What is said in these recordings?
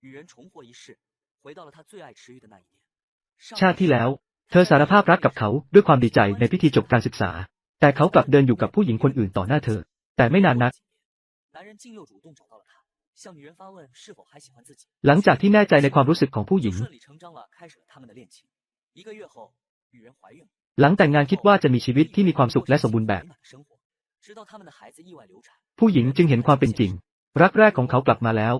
与人重获一世，回到了他最爱池鱼的那一年。上 ชาติที่แล้ว เธอสารภาพรักกับเขาด้วยความดีใจในพิธีจบการศึกษา แต่เขากลับเดินอยู่กับผู้หญิงคนอื่นต่อหน้าเธอ แต่ไม่นานนัก 男人竟又主动找到了她，向女人发问是否还喜欢自己。 หลังจากที่แน่ใจในความรู้สึกของผู้หญิง 顺理成章了开始了他们的恋情。一个月后，女人怀孕了。 หลังแต่งงานคิดว่าจะมีชีวิตที่มีความสุขและสมบูรณ์แบบ 美满的生活，直到他们的孩子意外流产。 ผู้หญิงจึงเห็นความเป็นจริง รักแรกของเขากลับมาแล้ว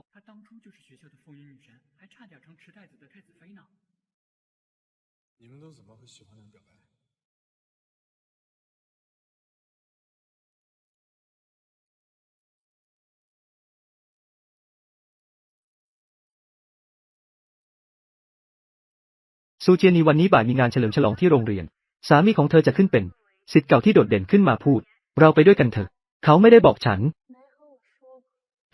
们都怎么和喜欢的人表白？ ซูเจียนีวันนี้บ่ายมีงานเฉลิมฉลองที่โรงเรียน สามีของเธอจะขึ้นเป็นสิทธิ์เก่าที่โดดเด่นขึ้นมาพูด เราไปด้วยกันเถอะ เขาไม่ได้บอกฉัน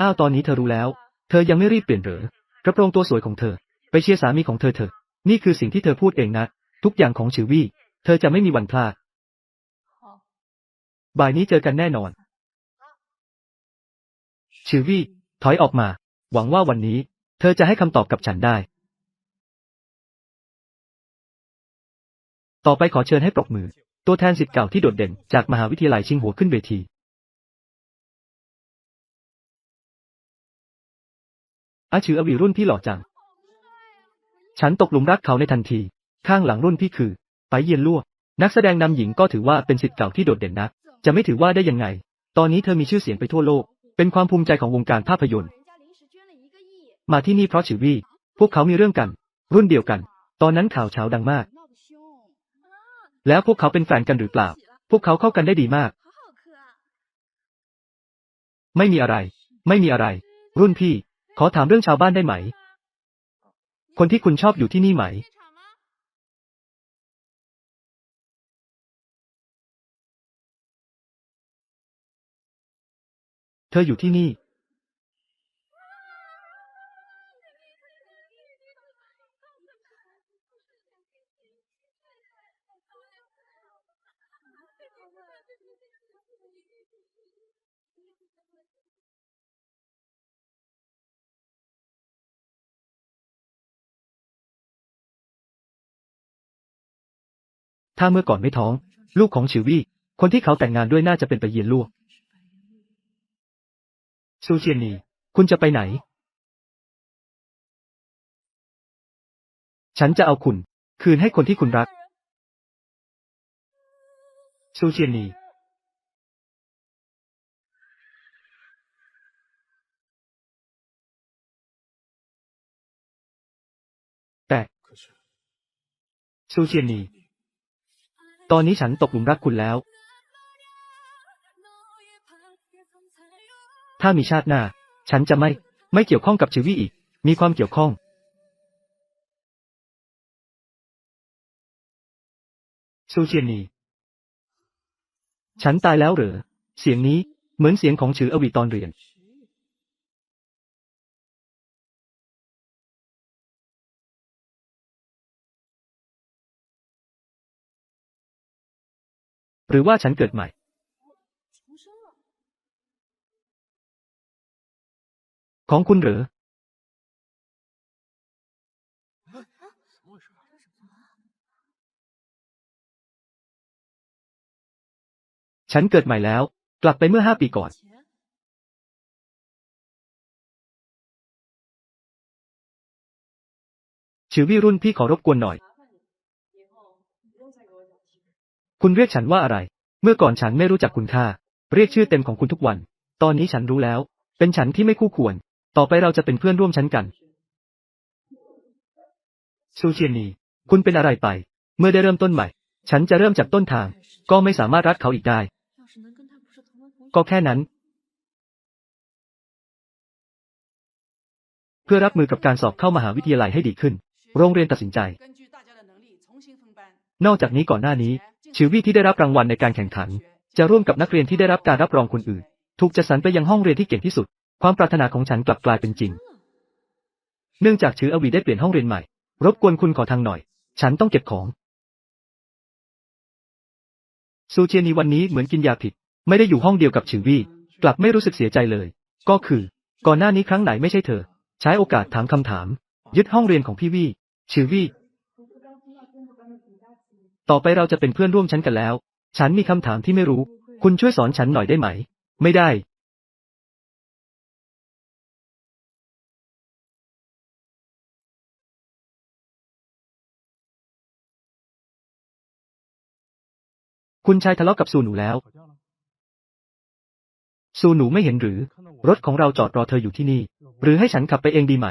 อ้าวตอนนี้เธอรู้แล้ว เธอยังไม่รีบเปลี่ยนเหรอกระโปรงตัวสวยของเธอ ไปเชียร์สามีของเธอเถอะ นี่คือสิ่งที่เธอพูดเองนะ ทุกอย่างของชิววี่ เธอจะไม่มีวันพลาด บ่ายนี้เจอกันแน่นอนชิววี่ ถอยออกมา หวังว่าวันนี้ เธอจะให้คำตอบกับฉันได้ ต่อไปขอเชิญให้ปรบมือ ตัวแทนสิทธิ์เก่าที่โดดเด่นจากมหาวิทยาลัยชิงหัวขึ้นเวทีอาชืออวีรุ่นพี่หล่อจัง ฉันตกหลุมรักเขาในทันที ข้างหลังรุ่นพี่คือ ไปเยียนลั่ว นักแสดงนำหญิงก็ถือว่าเป็นสิทธิ์เก่าที่โดดเด่นนักจะไม่ถือว่าได้ยังไง ตอนนี้เธอมีชื่อเสียงไปทั่วโลก เป็นความภูมิใจของวงการภาพยนตร์ มาที่นี่เพราะชิวี่ พวกเขามีเรื่องกัน รุ่นเดียวกัน ตอนนั้นข่าวเช้าดังมาก แล้วพวกเขาเป็นแฟนกันหรือเปล่า พวกเขาเข้ากันได้ดีมาก ไม่มีอะไร ไม่มีอะไร รุ่นพี่ ขอถามเรื่องชาวบ้านได้ไหม คนที่คุณชอบอยู่ที่นี่ไหม เธออยู่ที่นี่ ถ้าเมื่อก่อนไม่ท้อง ลูกของชิววี่คนที่เขาแต่งงานด้วยน่าจะเป็นไปเยียนลั่ว ซูเชียนนี คุณจะไปไหน ฉันจะเอาคุณ คืนให้คนที่คุณรัก ซูเชียนนี แต่可是ซูเชียนนี ตอนนี้ฉันตกหลุมรักคุณแล้ว ถ้ามีชาติหน้า ฉันจะไม่ ไม่เกี่ยวข้องกับชีวิตอีก มีความเกี่ยวข้องซูเชียนนี ฉันตายแล้วเหรอ เสียงนี้เหมือนเสียงของชืออวีตอนเรียน หรือว่าฉันเกิดใหม่ ของคุณหรือ ฉันเกิดใหม่แล้ว กลับไปเมื่อห้าปีก่อน ชื่อวิรุ่นพี่ขอรบกวนหน่อย คุณเรียกฉันว่าอะไร เมื่อก่อนฉันไม่รู้จักคุณค่า เรียกชื่อเต็มของคุณทุกวัน ตอนนี้ฉันรู้แล้ว เป็นฉันที่ไม่คู่ควร ต่อไปเราจะเป็นเพื่อนร่วมชั้นกัน ซูเชียนี คุณเป็นอะไรไป เมื่อได้เริ่มต้นใหม่ ฉันจะเริ่มจากต้นทาง ก็ไม่สามารถรักเขาอีกได้ ก็แค่นั้น เพื่อรับมือกับการสอบเข้ามหาวิทยาลัยให้ดีขึ้น โรงเรียนตัดสินใจ นอกจากนี้ก่อนหน้านี้ ชิววี่ที่ได้รับรางวัลในการแข่งขัน จะร่วมกับนักเรียนที่ได้รับการรับรองคนอื่น ถูกจัดสรรไปยังห้องเรียนที่เก่งที่สุด ความปรารถนาของฉันกลับกลายเป็นจริง เนื่องจากชื่ออวีได้เปลี่ยนห้องเรียนใหม่ รบกวนคุณขอทางหน่อย ฉันต้องเก็บของ ซูเชียนีวันนี้เหมือนกินยาผิด ไม่ได้อยู่ห้องเดียวกับชิววี่กลับไม่รู้สึกเสียใจเลย ก็คือ ก่อนหน้านี้ครั้งไหนไม่ใช่เธอ ใช้โอกาสถามคำถาม ยึดห้องเรียนของพี่วี่ชื่อวี่ต่อไปเราจะเป็นเพื่อนร่วมชั้นกันแล้ว ฉันมีคำถามที่ไม่รู้ คุณช่วยสอนฉันหน่อยได้ไหม ไม่ได้ คุณชายทะเลาะกับซูหนูแล้ว ซูหนูไม่เห็นหรือ รถของเราจอดรอเธออยู่ที่นี่ หรือให้ฉันขับไปเองดีไหม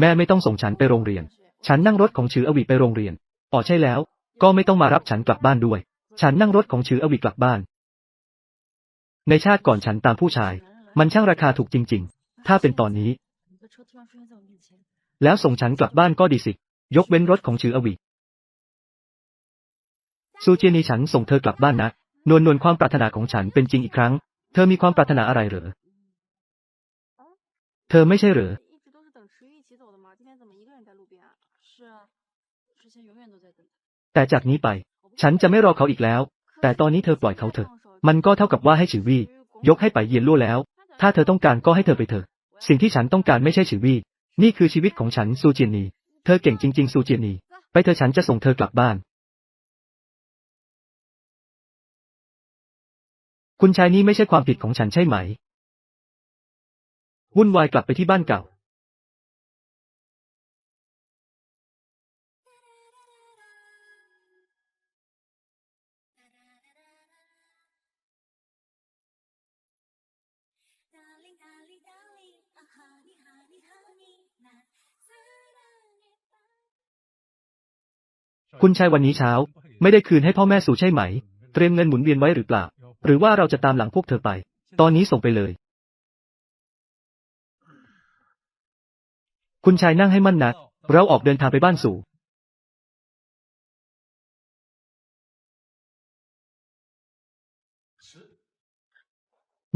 แม่ไม่ต้องส่งฉันไปโรงเรียน ฉันนั่งรถของชื่ออวีไปโรงเรียนอ๋อใช่แล้ว ก็ไม่ต้องมารับฉันกลับบ้านด้วย ฉันนั่งรถของชื่ออวีกลับบ้าน ในชาติก่อนฉันตามผู้ชาย มันช่างราคาถูกจริง ๆ ถ้าเป็นตอนนี้ แล้วส่งฉันกลับบ้านก็ดีสิ ยกเว้นรถของชื่ออวีซูเจนีฉันส่งเธอกลับบ้านนะ นวลนวลความปรารถนาของฉันเป็นจริงอีกครั้ง เธอมีความปรารถนาอะไรเหรอ เธอไม่ใช่หรือแต่จากนี้ไป ฉันจะไม่รอเขาอีกแล้ว แต่ตอนนี้เธอปล่อยเขาเถอะ มันก็เท่ากับว่าให้ฉิวี่ยกให้ไปเยียนลู่แล้ว ถ้าเธอต้องการก็ให้เธอไปเถอะ สิ่งที่ฉันต้องการไม่ใช่ชีวี่นี่คือชีวิตของฉันซูเจียนนี เธอเก่งจริง ๆ ซูเจียนนี ไปเธอะฉันจะส่งเธอกลับบ้าน คุณชายนี่ไม่ใช่ความผิดของฉันใช่ไหม วุ่นวายกลับไปที่บ้านเก่า คุณชายวันนี้เช้า ไม่ได้คืนให้พ่อแม่สู่ใช่ไหม เตรียมเงินหมุนเวียนไว้หรือเปล่า หรือว่าเราจะตามหลังพวกเธอไป ตอนนี้ส่งไปเลย คุณชายนั่งให้มั่นนะเราออกเดินทางไปบ้านสู่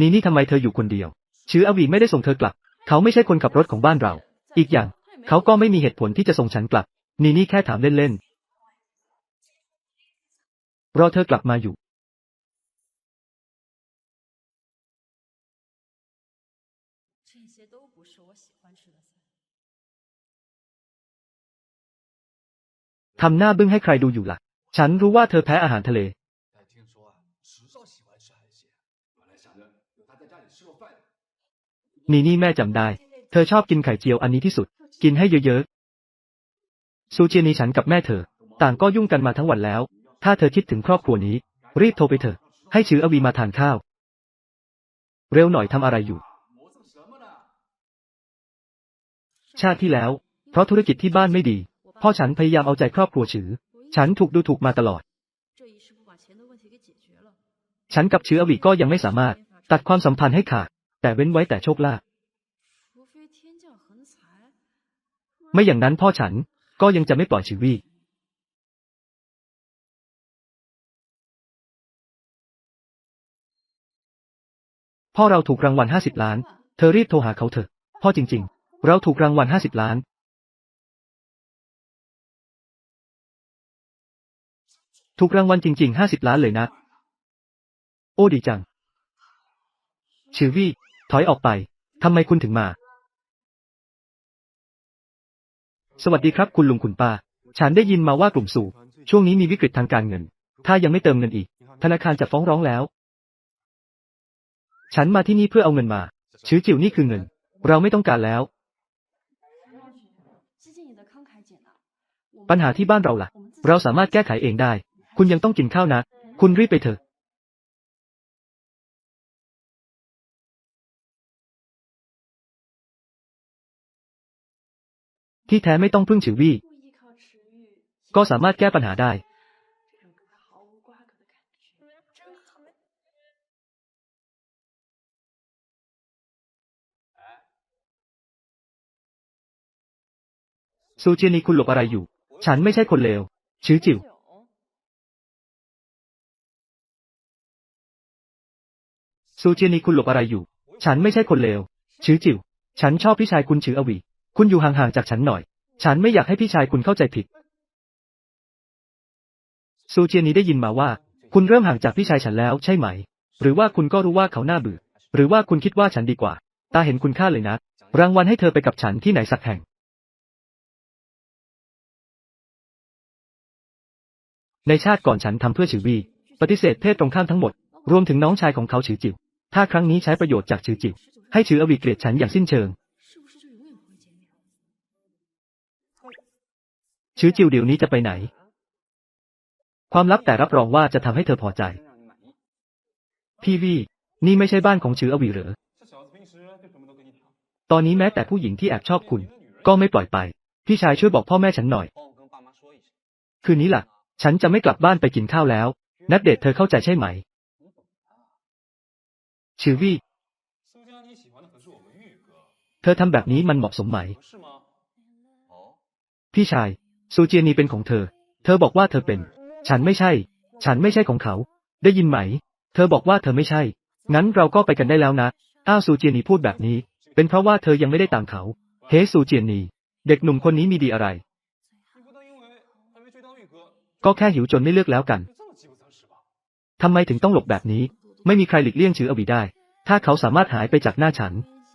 นี่นี่ทำไมเธออยู่คนเดียว ชื่ออวีไม่ได้ส่งเธอกลับ เขาไม่ใช่คนขับรถของบ้านเรา อีกอย่าง เขาก็ไม่มีเหตุผลที่จะส่งฉันกลับ นี่นี่แค่ถามเล่นๆ รอเธอกลับมาอยู่ทำหน้าบึ้งให้ใครดูอยู่ละ่ะ ฉันรู้ว่าเธอแพ้อาหารทะเลนี่นี่แม่จำได้ เธอชอบกินไข่เจียวอันนี้ที่สุด กินให้เยอะๆ ซูเจียนีฉันกับแม่เธอ ต่างก็ยุ่งกันมาทั้งวันแล้ว ถ้าเธอคิดถึงครอบครัวนี้ รีบโทรไปเถอะ ให้ชื่ออวีมาทานข้าว เร็วหน่อยทำอะไรอยู่ ชาติที่แล้ว เพราะธุรกิจที่บ้านไม่ดี พ่อฉันพยายามเอาใจครอบครัวชื่อ ฉันถูกดูถูกมาตลอด ฉันกับชื่ออวีก็ยังไม่สามารถ ตัดความสัมพันธ์ให้ขาด แต่เว้นไว้แต่โชคลาภไม่อย่างนั้นพ่อฉันก็ยังจะไม่ปล่อยชีวี พ่อเราถูกรางวัลห้าสิบล้าน เธอรีบโทรหาเขาเถอะ พ่อจริง ๆ เราถูกรางวัลห้าสิบล้าน ถูกรางวัลจริงๆห้าสิบล้านเลยนะ โอ้ดีจังชื่อวี่ ถอยออกไป ทำไมคุณถึงมา สวัสดีครับคุณลุงคุณป้า ฉันได้ยินมาว่ากลุ่มสู่ช่วงนี้มีวิกฤตทางการเงิน ถ้ายังไม่เติมเงินอีก ธนาคารจะฟ้องร้องแล้ว ฉันมาที่นี่เพื่อเอาเงินมา ชื้อจิ๋วนี่คือเงิน เราไม่ต้องการแล้ว ปัญหาที่บ้านเราล่ะ เราสามารถแก้ไขเองได้ คุณยังต้องกินข้าวนะ คุณรีบไปเถอะที่แท้ไม่ต้องพึ่งฉิอวี่ ก็สามารถแก้ปัญหาได้ ซูเจียนีคุณหลบอะไรอยู่ ฉันไม่ใช่คนเลว ชื้อจิ๋วซูเจียนีคุณหลบอะไรอยู่ ฉันไม่ใช่คนเลว ชื้อจิ๋ว ฉันชอบพี่ชายคุณชื้ออวี คุณอยู่ห่างๆจากฉันหน่อย ฉันไม่อยากให้พี่ชายคุณเข้าใจผิด ซูเจียนนีได้ยินมาว่า คุณเริ่มห่างจากพี่ชายฉันแล้วใช่ไหม หรือว่าคุณก็รู้ว่าเขาหน้าเบื่อ หรือว่าคุณคิดว่าฉันดีกว่า ตาเห็นคุณค่าเลยนะ รางวัลให้เธอไปกับฉันที่ไหนสักแห่ง ในชาติก่อนฉันทำเพื่อชือวี ปฏิเสธเพศตรงข้ามทั้งหมด รวมถึงน้องชายของเขาชือจิ๋ว ถ้าครั้งนี้ใช้ประโยชน์จากชือจิ๋ว ให้ชืออวีเกลียดฉันอย่างสิ้นเชิงชือจิ๋วเดี๋ยวนี้จะไปไหน ความลับแต่รับรองว่าจะทำให้เธอพอใจ พี่วี นี่ไม่ใช่บ้านของชืออวีเหรอ ตอนนี้แม้แต่ผู้หญิงที่แอบชอบคุณ ก็ไม่ปล่อยไป พี่ชายช่วยบอกพ่อแม่ฉันหน่อย คืนนี้ล่ะ ฉันจะไม่กลับบ้านไปกินข้าวแล้ว นัดเดทเธอเข้าใจใช่ไหม ชิวี่ เธอทำแบบนี้มันเหมาะสมไหม พี่ชาย ซูเจียนีเป็นของเธอ เธอบอกว่าเธอเป็น ฉันไม่ใช่ ฉันไม่ใช่ของเขา ได้ยินไหม เธอบอกว่าเธอไม่ใช่ งั้นเราก็ไปกันได้แล้วนะ อ้าวซูเจียนีพูดแบบนี้ เป็นเพราะว่าเธอยังไม่ได้ตามเขา เฮ้ซูเจียนี เด็กหนุ่มคนนี้มีดีอะไร ก็แค่หิวจนไม่เลือกแล้วกัน ทำไมถึงต้องหลบแบบนี้ ไม่มีใครหลีกเลี่ยงชื่ออวีได้ ถ้าเขาสามารถหายไปจากหน้าฉัน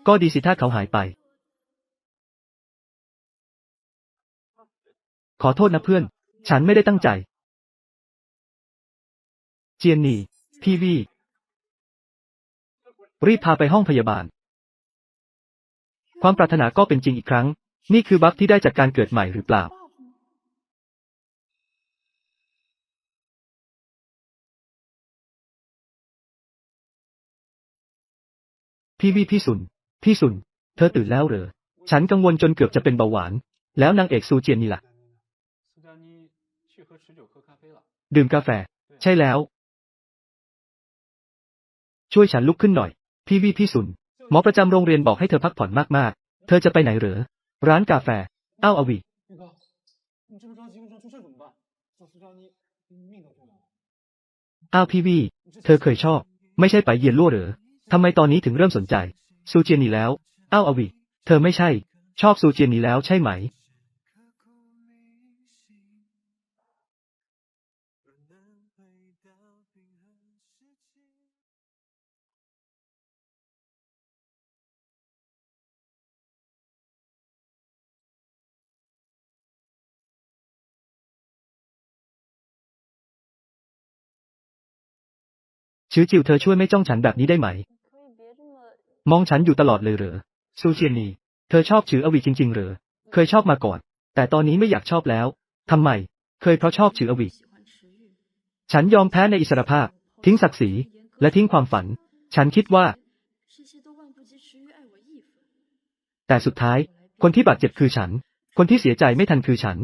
ก็ดีสิถ้าเขาหายไป ขอโทษนะเพื่อน ฉันไม่ได้ตั้งใจ เจียนนี่ พีวีรีบพาไปห้องพยาบาล ความปรารถนาก็เป็นจริงอีกครั้ง นี่คือบัฟที่ได้จากการเกิดใหม่หรือเปล่า พี่วี่พี่สุน พี่สุน เธอตื่นแล้วเหรอ ฉันกังวลจนเกือบจะเป็นเบาหวาน แล้วนางเอกซูเจียนนี่ล่ะ ดื่มกาแฟ ใช่แล้ว ช่วยฉันลุกขึ้นหน่อย พี่วี่พี่สุน หมอประจำโรงเรียนบอกให้เธอพักผ่อนมากๆ เธอจะไปไหนเหรอ ร้านกาแฟอ้าวอวีอ้าวพี่วี่ เธอเคยชอบ ไม่ใช่ไปเยียนลั่วเหรอ ทำไมตอนนี้ถึงเริ่มสนใจ ซูเจียนนีแล้วอ้าวอวีเธอไม่ใช่ ชอบซูเจียนนีแล้วใช่ไหม ชื่อจิ๋วเธอช่วยไม่จ้องฉันแบบนี้ได้ไหม มองฉันอยู่ตลอดเลยเหรอซูเชียนี เธอชอบชื่ออวีจริง ๆ เหรอ เคยชอบมาก่อน แต่ตอนนี้ไม่อยากชอบแล้ว ทำไม เคยเพราะชอบชื่ออวีฉันยอมแพ้ในอิสรภาพ ทิ้งศักดิ์ศรี และทิ้งความฝัน ฉันคิดว่า แต่สุดท้าย คนที่บาดเจ็บคือฉัน คนที่เสียใจไม่ทันคือฉัน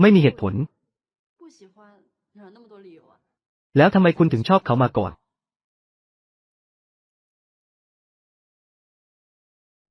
ไม่มีเหตุผล แล้วทำไมคุณถึงชอบเขามาก่อน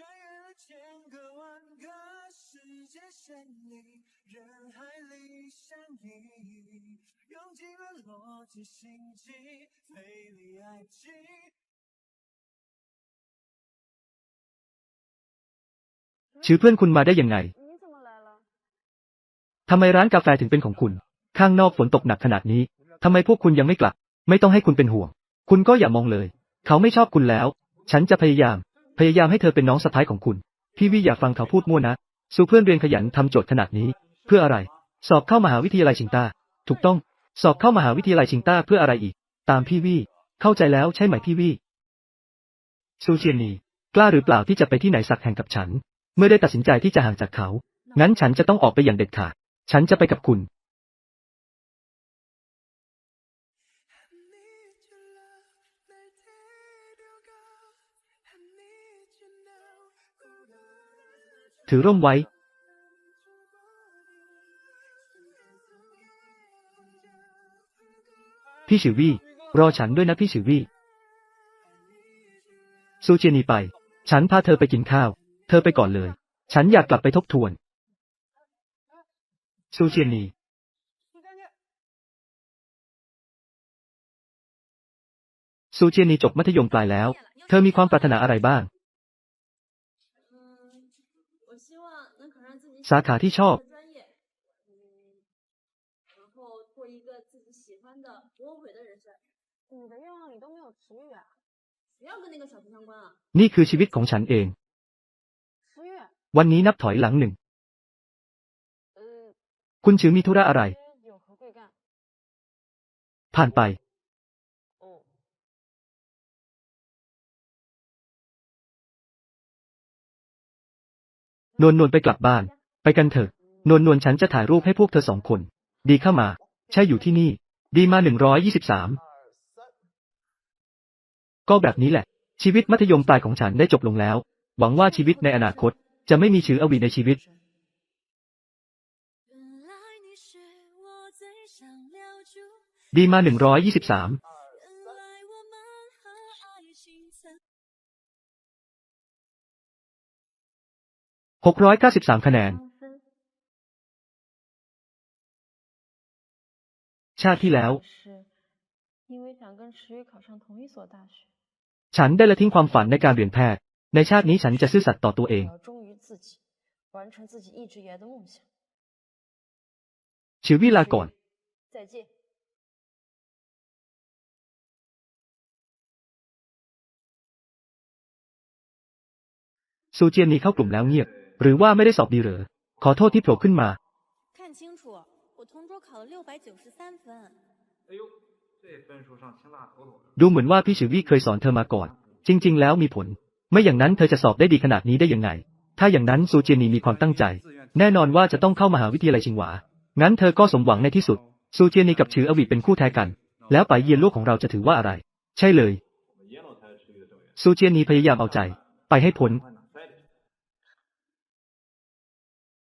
穿越了千个万个世界线里，人海里相依，用尽了逻辑心机，推理爱情。 ชื่อเพื่อนคุณมาได้ยังไง 你怎么来了？ ทำไมร้านกาแฟถึงเป็นของคุณ ข้างนอกฝนตกหนักขนาดนี้ ทำไมพวกคุณยังไม่กลับ ไม่ต้องให้คุณเป็นห่วง คุณก็อย่ามองเลย เขาไม่ชอบคุณแล้ว ฉันจะพยายาม พยายามให้เธอเป็นน้องสะพ้ายของคุณ พี่วิอย่าฟังเขาพูดมั่วนะสู้เพื่อนเรียนขยันทำโจทย์ขนาดนี้ เพื่ออะไร สอบเข้ามหาวิทยาลัยชิงต้า ถูกต้อง สอบเข้ามหาวิทยาลัยชิงต้าเพื่ออะไรอีก ตามพี่วี่เข้าใจแล้วใช่ไหมพี่วี่ซูเจียนนี กล้าหรือเปล่าที่จะไปที่ไหนสักแห่งกับฉัน เมื่อได้ตัดสินใจที่จะห่างจากเขา งั้นฉันจะต้องออกไปอย่างเด็ดขาด ฉันจะไปกับคุณ ถือร่มไว้พี่ฉิวี่รอฉันด้วยนะพี่ฉิวี่ซูเจียนีไป ฉันพาเธอไปกินข้าว เธอไปก่อนเลย ฉันอยากกลับไปทบทวนซูเจียนีซูเจียนีจบมัธยมปลายแล้ว เธอมีความปรารถนาอะไรบ้าง สาขาที่ชอบ นี่คือชีวิตของฉันเอง วันนี้นับถอยหลังหนึ่ง คุณชื่อมีธุระอะไร ผ่านไป นวลนวลไปกลับบ้าน ไปกันเถอะ นวลนวลฉันจะถ่ายรูปให้พวกเธอสองคน ดีเข้ามา ใช่อยู่ที่นี่ ดีมาหนึ่งร้อยยี่สิบสามก็แบบนี้แหละ ชีวิตมัธยมปลายของฉันได้จบลงแล้ว หวังว่าชีวิตในอนาคตจะไม่มีชื่ออวีในชีวิตดีมาหนึ่งร้อยยี่สิบสามหกร้อยเก้าสิบสามคะแนน ชาติที่แล้ว ฉันได้ละทิ้งความฝันในการเรียนแพทย์ ในชาตินี้ฉันจะซื่อสัตย์ต่อตัวเอง ชิวิลาก่อนซูเจียนนี้เข้ากลุ่มแล้วเงียบ หรือว่าไม่ได้สอบดีเหรอ ขอโทษที่โผล่ขึ้นมา 考了六百九十三分。哎呦，这分数上清大头头的。 ดูเหมือนว่าพี่ชิววี่เคยสอนเธอมาก่อน จริง ๆ แล้วมีผล ไม่อย่างนั้นเธอจะสอบได้ดีขนาดนี้ได้ยังไง ถ้าอย่างนั้นซูเจียนีมีความตั้งใจ แน่นอนว่าจะต้องเข้ามหาวิทยาลัยชิงหวา งั้นเธอก็สมหวังในที่สุด ซูเจียนีกับชืออวีเป็นคู่แท้กัน แล้วไปเยียนโลกของเราจะถือว่าอะไร ใช่เลย ซูเจียนีพยายามเอาใจ ไปให้พ้น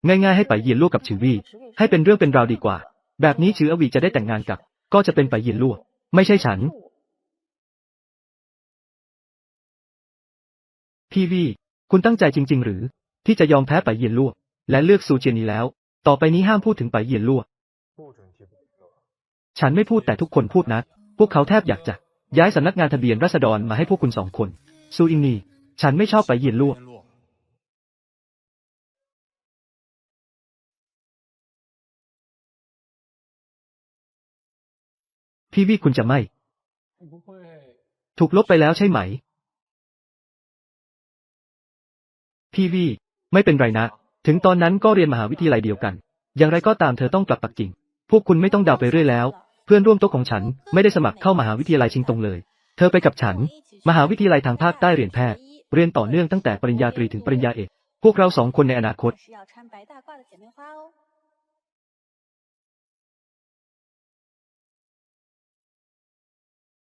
ง่ายๆให้ไปเยียนโลกกับชือวี่ ให้เป็นเรื่องเป็นราวดีกว่า แบบนี้ชืออวีจะได้แต่งงานกับ ก็จะเป็นไปเยียนลั่ว ไม่ใช่ฉัน พี่วี่ คุณตั้งใจจริง ๆ หรือ ที่จะยอมแพ้ไปเยียนลั่ว และเลือกซูเจียนีแล้ว ต่อไปนี้ห้ามพูดถึงไปเยียนลั่ว ฉันไม่พูดแต่ทุกคนพูดนะ พวกเขาแทบอยากจะย้ายสำนักงานทะเบียนราษฎรมาให้พวกคุณสองคน ซูอิงนี ฉันไม่ชอบไปเยียนลั่ว พี่วี่คุณจะไม่不会ถูกลบไปแล้วใช่ไหม พี่วี่ไม่เป็นไรนะ ถึงตอนนั้นก็เรียนมหาวิทยาลัยเดียวกัน อย่างไรก็ตามเธอต้องกลับปักกิ่ง พวกคุณไม่ต้องเดาไปเรื่อยแล้ว เพื่อนร่วมโต๊ะของฉันไม่ได้สมัครเข้ามหาวิทยาลัยชิงตงเลย เธอไปกับฉัน มหาวิทยาลัยทางภาคใต้เรียนแพทย์ เรียนต่อเนื่องตั้งแต่ปริญญาตรีถึงปริญญาเอก พวกเราสองคนในอนาคต